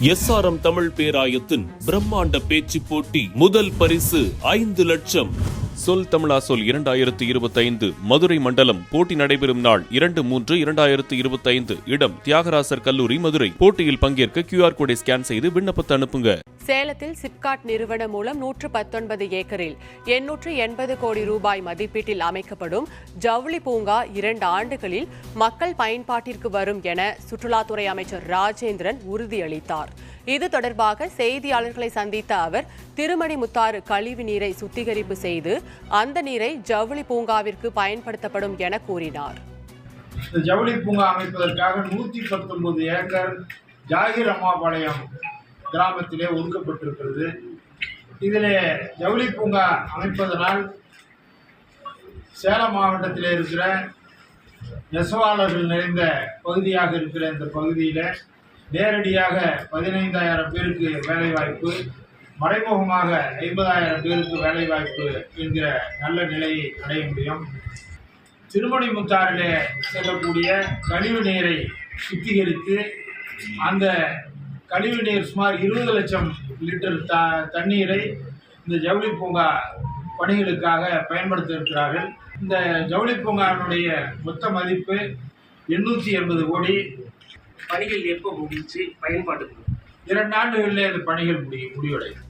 SRM Tamil பேராயத்தின் பிரம்மாண்ட பேச்சு போட்டி முதல் பரிசு ஐந்து லட்சம். சொல் தமிழா சொல் இரண்டாயிரத்து இருபத்தைந்து மதுரை மண்டலம் போட்டி நடைபெறும் நாள் இரண்டு மூன்று இரண்டாயிரத்து இருபத்தைந்து. இடம் தியாகராசர் கல்லூரி மதுரை. போட்டியில் பங்கேற்க கியூஆர் கோடை ஸ்கேன் செய்து விண்ணப்பத்தை அனுப்புங்க. சேலத்தில் சிப்காட் நிறுவனம் மூலம் நூற்று பத்தொன்பது ஏக்கரில் எண்ணூற்று எண்பது கோடி ரூபாய் மதிப்பீட்டில் அமைக்கப்படும் ஜவுளி பூங்கா இரண்டு ஆண்டுகளில் மக்கள் பயன்பாட்டிற்கு வரும் என சுற்றுலாத்துறை அமைச்சர் ராஜேந்திரன் உறுதியளித்தார். இது தொடர்பாக செய்தியாளர்களை சந்தித்த அவர் திருமணிமுத்தாறு கழிவு நீரை சுத்திகரிப்பு செய்து அந்த நீரை ஜவுளி பூங்காவிற்கு பயன்படுத்தப்படும் என கூறினார். ஜவுளி பூங்கா அமைப்பதற்காக நூற்றி பத்தொன்பது ஏக்கர் ஜாகிர் அம்மாபாளையம் கிராமத்திலே ஒதுக்கப்பட்டிருக்கிறது. இதில் ஜவுளி பூங்கா அமைப்பதனால் சேலம் மாவட்டத்தில் இருக்கிற நெசவாளர்கள் நிறைந்த பகுதியாக இருக்கிற இந்த பகுதியில் நேரடியாக பதினைந்தாயிரம் பேருக்கு வேலைவாய்ப்பு மறைமுகமாக ஐம்பதாயிரம் பேருக்கு வேலைவாய்ப்பு என்கிற நல்ல நிலையை அடைய முடியும். திருமணி முத்தாரிலே செல்லக்கூடிய கழிவு நீரை சுத்திகரித்து அந்த கழிவு நீர் சுமார் இருபது லட்சம் லிட்டர் த தண்ணீரை இந்த ஜவுளி பூங்கா பணிகளுக்காக பயன்படுத்த இருக்கிறார்கள் இந்த ஜவுளி பூங்காவினுடைய மொத்த மதிப்பு எண்ணூற்றி எண்பது கோடி. பணிகள் எப்போ முடிச்சு பயன்பாட்டுக்கு இரண்டு ஆண்டுகளிலே அந்த பணிகள் முடி முடிவடையும்